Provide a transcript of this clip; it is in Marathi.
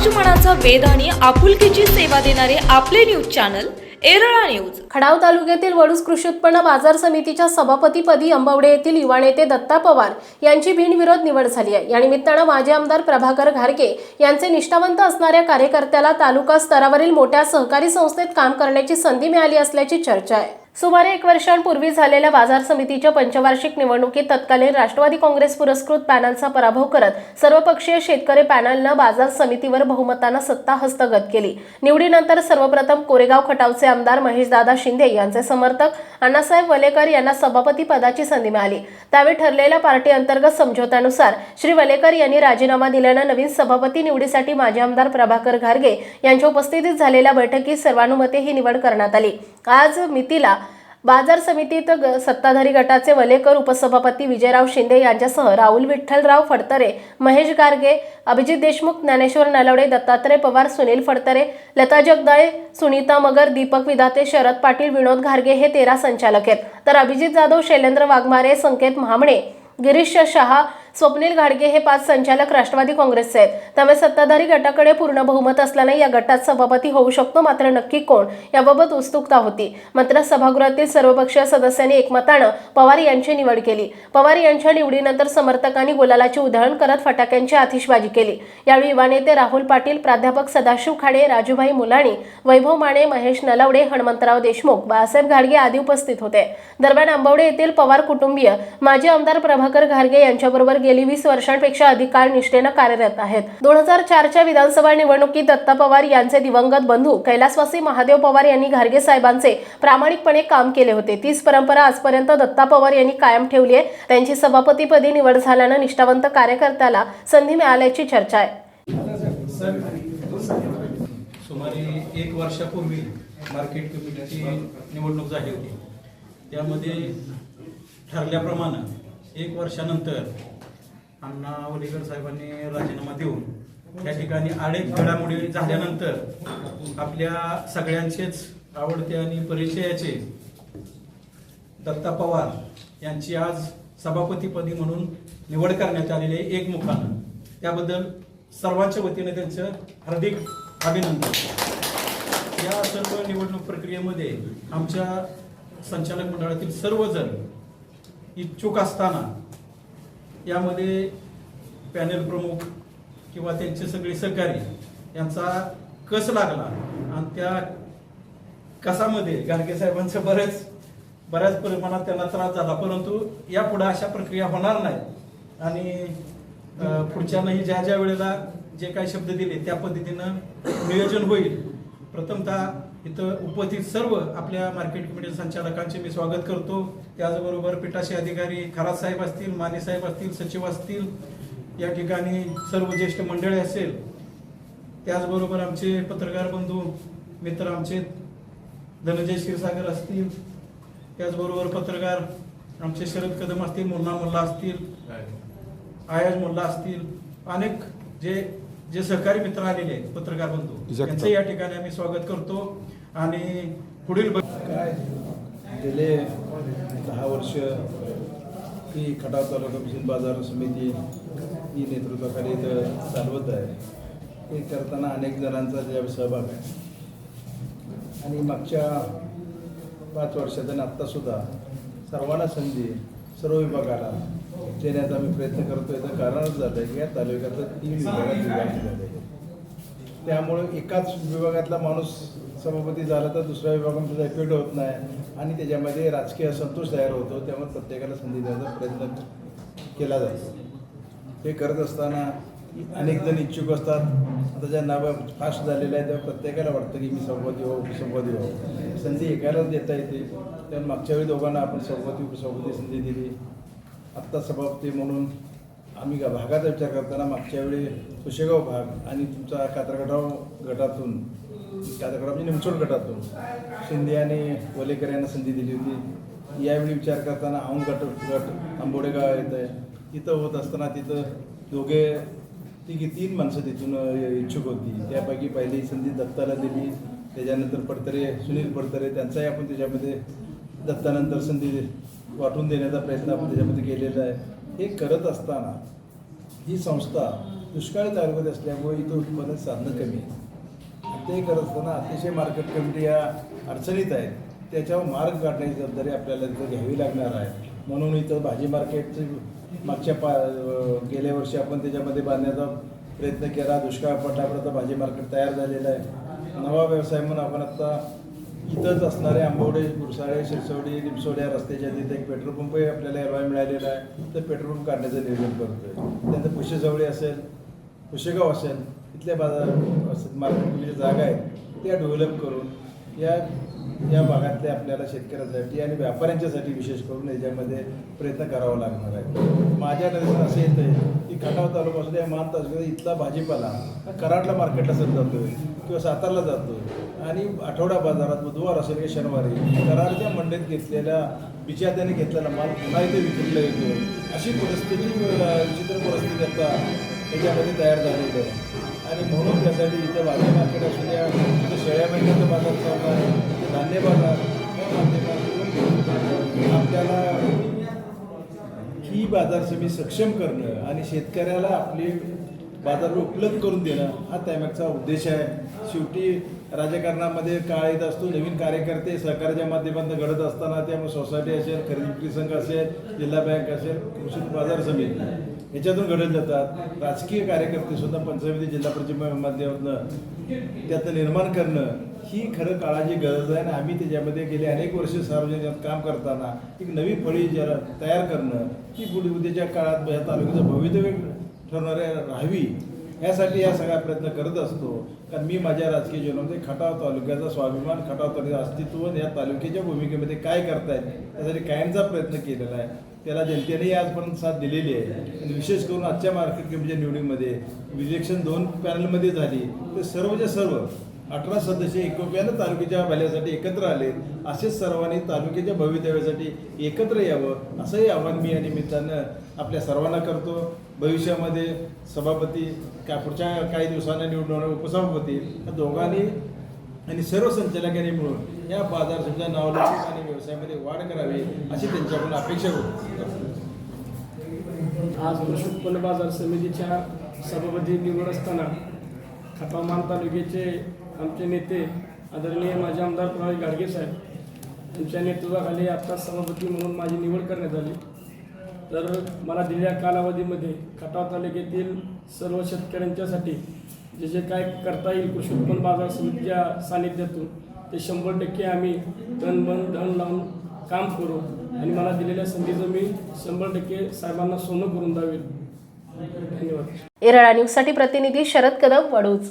समाजमनाचा वेद आणि आपुलकीची सेवा देणारे आपले न्यूज चॅनल एरळा न्यूज. खडाव तालुक्यातील वडूस कृषी उत्पन्न बाजार समितीच्या सभापतीपदी अंबवडे येथील युवा नेते दत्ता पवार यांची बिनविरोध निवड झाली आहे. या निमित्तानं माजी आमदार प्रभाकर घारगे यांचे निष्ठावंत असणाऱ्या कार्यकर्त्याला तालुका स्तरावरील मोठ्या सहकारी संस्थेत काम करण्याची संधी मिळाली असल्याची चर्चा आहे. सुमारे एक वर्षांपूर्वी झालेल्या बाजार समितीच्या पंचवार्षिक निवडणुकीत तत्कालीन राष्ट्रवादी काँग्रेस पुरस्कृत पॅनलचा पराभव करत सर्वपक्षीय शेतकरी पॅनलनं बाजार समितीवर बहुमतानं सत्ता हस्तगत केली. निवडीनंतर सर्वप्रथम कोरेगाव खटावचे आमदार महेशदादा शिंदे यांचे समर्थक अण्णासाहेब वलेकर यांना सभापती पदाची संधी मिळाली. त्यावेळी ठरलेल्या पार्टी अंतर्गत समझोत्यानुसार श्री वलेकर यांनी राजीनामा दिल्यानं नवीन सभापती निवडीसाठी माजी आमदार प्रभाकर घारगे यांच्या उपस्थितीत झालेल्या बैठकीत सर्वानुमते ही निवड करण्यात आली. आज मितीला बाजार समितीत ग- सत्ताधारी गटाचे वलेकर उपसभापती विजयराव शिंदे यांच्यासह राहुल विठ्ठलराव फडतरे महेश गारगे अभिजित देशमुख ज्ञानेश्वर नलवडे दत्तात्रय पवार सुनील फडतरे लता जगदाळे सुनीता मगर दीपक विधाते शरद पाटील विनोद घारगे हे तेरा संचालक आहेत. तर अभिजित जाधव शैलेंद्र वाघमारे संकेत महामणे गिरीश शहा स्वप्नील घाडगे हे पाच संचालक राष्ट्रवादी काँग्रेसचे आहेत. त्यामुळे सत्ताधारी गटाकडे पूर्ण बहुमत असल्याने या गटात सभापती होऊ शकतो मात्र नक्की कोण? याबाबत उत्सुकता होती. मात्र सभागृहातील सर्वपक्षीय सदस्यांनी एकमतानं पवार यांची निवड केली. पवार यांच्या निवडीनंतर समर्थकांनी गुलालाची उधळण करत फटाक्यांची आतिषबाजी केली. यावेळी युवा नेते राहुल पाटील प्राध्यापक सदाशिव खाडे राजूभाई मुलाणी वैभव माने महेश नलावडे हनुमंतराव देशमुख बाळासाहेब घाडगे आदी उपस्थित होते. दरम्यान आंबवडे येथील पवार कुटुंबीय माजी आमदार प्रभाकर घारगे यांच्याबरोबर गेली वीस वर्षांपेक्षा अधिक काळ निष्ठेनं कार्यरत आहेत. दोन हजार चारच्या विधानसभा निवडणुकीत दत्ता पवार यांचे दिवंगत बंधू कैलासवासी महादेव पवार यांनी घारगे साहेबांचे प्रामाणिकपणे काम केले होते. तीच परंपरा आजपर्यंत दत्ता पवार यांनी कायम ठेवली आहे. त्यांची सभापतीपदी निवड झाल्यानं निष्ठावंत कार्यकर्त्याला संधी मिळाल्याची चर्चा आहे. सुमारे एक वर्षापूर्वी मार्केट कमिटीची निवडणूक झाली होती. त्यामध्ये ठरल्याप्रमाणे एक वर्षानंतर अण्णा वडेकर साहेबांनी राजीनामा देऊन त्या ठिकाणी अनेक घडामोडी झाल्यानंतर आपल्या सगळ्यांचेच आवडते आणि परिचयाचे दत्ता पवार यांची आज सभापतीपदी म्हणून निवड करण्यात आलेली आहे एकमुखानं त्याबद्दल सर्वांच्या वतीने त्यांचं हार्दिक अभिनंदन. या सर्व निवडणूक प्रक्रियेमध्ये आमच्या संचालक मंडळातील सर्वजण इच्छुक असताना यामध्ये पॅनेल प्रमुख किंवा त्यांचे सगळे सहकारी यांचा कस लागला आणि त्या कसामध्ये गाडगे साहेबांचं बरेच बऱ्याच प्रमाणात त्यांना त्रास झाला. परंतु यापुढे अशा प्रक्रिया होणार नाही. आणि पुढच्यानंही ज्या ज्या वेळेला जे काही शब्द दिले त्या पद्धतीनं नियोजन होईल. प्रथमतः इथं उपस्थित सर्व आपल्या मार्केट कमिटी संचालकांचे मी स्वागत करतो. त्याचबरोबर पिठाशी अधिकारी खरात साहेब असतील माने साहेब असतील सचिव असतील या ठिकाणी सर्व ज्येष्ठ मंडळी असेल. त्याचबरोबर आमचे पत्रकार बंधू मित्र आमचे धनंजय क्षीरसागर असतील. त्याचबरोबर पत्रकार आमचे शरद कदम असतील मुन्ना मुल्ला असतील आयाज मुल्ला असतील. अनेक जे जे सहकारी मित्र आलेले आहेत पत्रकार बंधू जगताप. यांचं या ठिकाणी आम्ही स्वागत करतो आणि पुढील काय गेले दहा वर्ष ही खटाव तालुका मिशन बाजार समिती ही नेतृत्वाखाली इथं चालवत आहे. हे करताना अनेक जणांचा त्याच्यावर सहभाग आहे. आणि मागच्या पाच वर्षात आणि आत्तासुद्धा सर्वांना संधी सर्व विभागाला. देण्याचा आम्ही प्रयत्न करतो तर कारणच झालं आहे की या तालुक्यातलं तीन विभागात विभागणी झाले त्यामुळं एकाच विभागातला माणूस सभापती झाला तर दुसऱ्या विभागामध्ये त्याचा इफेक्ट होत नाही. आणि त्याच्यामध्ये राजकीय असंतोष तयार होतो. त्यामुळे प्रत्येकाला संधी देण्याचा प्रयत्न केला जातो. हे करत असताना अनेक जण इच्छुक असतात. आता ज्या नावं फास्ट झालेलं आहे तेव्हा प्रत्येकाला वाटतं की मी सभापती हो उपसभापती हो संधी एकालाच देता येते. त्यामुळे मागच्या वेळी दोघांना आपण सभापती उपसभापती संधी दिली. आत्ता सभापती म्हणून आम्ही गा- भागाचा विचार करताना मागच्या वेळी कुशेगाव भाग आणि तुमचा कात्रगडाव गटातून कात्रगडाव म्हणजे निमचोड गटातून शिंदे आणि वलेकर यांना संधी दिली होती. यावेळी विचार करताना औंध गट गट आंबोडेगाव येत आहे. तिथं होत असताना तिथं दोघे तिघी तीन माणसं तिथून इच्छुक होती. त्यापैकी पहिली संधी दत्ताला दिली. त्याच्यानंतर पडतरे सुनील पडतरे त्यांचाही आपण त्याच्यामध्ये दत्तानंतर संधी वाटून देण्याचा प्रयत्न आपण त्याच्यामध्ये केलेला आहे. हे करत असताना ही संस्था दुष्काळी तालुक्यात असल्यामुळे इथं उत्पादन साधनं कमी आहे. ते करत असताना अतिशय मार्केट कमिटी या अडचणीत आहेत. त्याच्यावर मार्ग काढण्याची जबाबदारी आपल्याला इथं घ्यावी लागणार आहे. म्हणून इथं भाजी मार्केटची मागच्या पा गेल्या वर्षी आपण त्याच्यामध्ये बांधण्याचा प्रयत्न केला. दुष्काळ पडल्यापर्यंत भाजी मार्केट तयार झालेलं आहे. नवा व्यवसाय म्हणून आपण आत्ता इथंच असणारे आंबवडे गुरसाळे शिरसवडी निमसोड या रस्त्याच्या तिथे एक पेट्रोल पंपही आपल्याला एरवाय मिळालेला आहे. तर पेट्रोल पंप काढण्याचं नियोजन करतोय. त्यानंतर पुशेजवळी असेल पुशेगाव असेल इथल्या बाजार मार्केटची जागा आहेत त्या डेव्हलप करून या या भागातल्या आपल्याला शेतकऱ्यांसाठी आणि व्यापाऱ्यांच्यासाठी विशेष करून याच्यामध्ये प्रयत्न करावा लागणार आहे. माझ्या नजरेत असं येतं आहे की खटाव तालुका असू मान तालुक्यात इथला भाजीपाला हा कराडला मार्केटला सर आहे किंवा सातारला जातो. आणि आठवडा बाजारात बुधवार असेल की शनिवारी कराडच्या मंडईत घेतलेल्या बिचात्याने घेतलेला माल पुन्हा इथे विक्रीला येतो. अशी परिस्थिती विचित्र परिस्थिती आता याच्यामध्ये तयार झालेली आहे. आणि म्हणून त्यासाठी इथं बाजार मार्केट असू द्या इथं शेळ्या मेंढ्याचा बाजार चालू आहे धान्य बाजार या माध्यमातून आपल्याला ही बाजार समिती सक्षम करणं आणि शेतकऱ्याला आपली बाजार उपलब्ध करून देणं हा त्यामागचा उद्देश आहे. शेवटी राजकारणामध्ये काळ येत असतो नवीन कार्यकर्ते सहकार्याच्या माध्यमातून घडत असताना त्यामुळे सोसायटी असेल खरेदी विक्री संघ असेल जिल्हा बँक असेल कृषी बाजार समिती याच्यातून घडत जातात. राजकीय कार्यकर्ते सुद्धा पंचायती जिल्हा परिषद माध्यमातून त्यातनं निर्माण करणं ही खरं काळाची गरज आहे आणि आम्ही त्याच्यामध्ये गेले अनेक वर्ष सार्वजनिक काम करताना एक नवी फळी जरा तयार करणं ही पुढे उद्याच्या काळात या तालुक्याचं भवितव्य ठरणारे राहावी यासाठी या सगळा प्रयत्न करत असतो. कारण मी माझ्या राजकीय जीवनामध्ये खटाव तालुक्याचा स्वाभिमान खटाव तालुक्याचं अस्तित्व या तालुक्याच्या भूमिकेमध्ये काय करतायत त्यासाठी कायमचा प्रयत्न केलेला आहे. त्याला जनतेनेही आजपर्यंत साथ दिलेली आहे. आणि विशेष करून आजच्या मार्केट कमिटीच्या निवडीमध्ये इलेक्शन दोन पॅनलमध्ये झाली. ते सर्वच्या सर्व अठरा सदस्य एकोप्यानं तालुक्याच्या भल्यासाठी एकत्र आले. असेच सर्वांनी तालुक्याच्या भवितव्यासाठी एकत्र यावं असंही आव्हान मी या निमित्तानं आपल्या सर्वांना करतो. भविष्यामध्ये सभापती का पुढच्या काही दिवसांना निवडून होणार उपसभापती या दोघांनी आणि सर्व संचालकांनी मिळून या बाजार समितीच्या नावलौकिक आणि व्यवसायामध्ये वाढ करावी अशी त्यांच्याकडून अपेक्षा होती. आज कृषी उत्पन्न बाजार समितीच्या सभापती निवड असताना खटावमान तालुक्याचे आमचे नेते आदरणीय माझे आमदार प्रणाली गाडगे साहेब यांच्या नेतृत्वाखाली आत्ता सभापती म्हणून माझी निवड करण्यात आली. तर मला दिलेल्या कालावधीमध्ये खटाव तालुक्यातील सर्व शेतकऱ्यांच्यासाठी जे जे काय करता येईल कृषी उत्पन्न बाजार समितीच्या सानिध्यातून ते शंभर टक्के आम्ही धन मन धन लावून काम करू आणि मला दिलेल्या संधीचं मी शंभर टक्के साहेबांना सोनं करून द्यावे. धन्यवाद. एरळा न्यूजसाठी प्रतिनिधी शरद कदम वडूज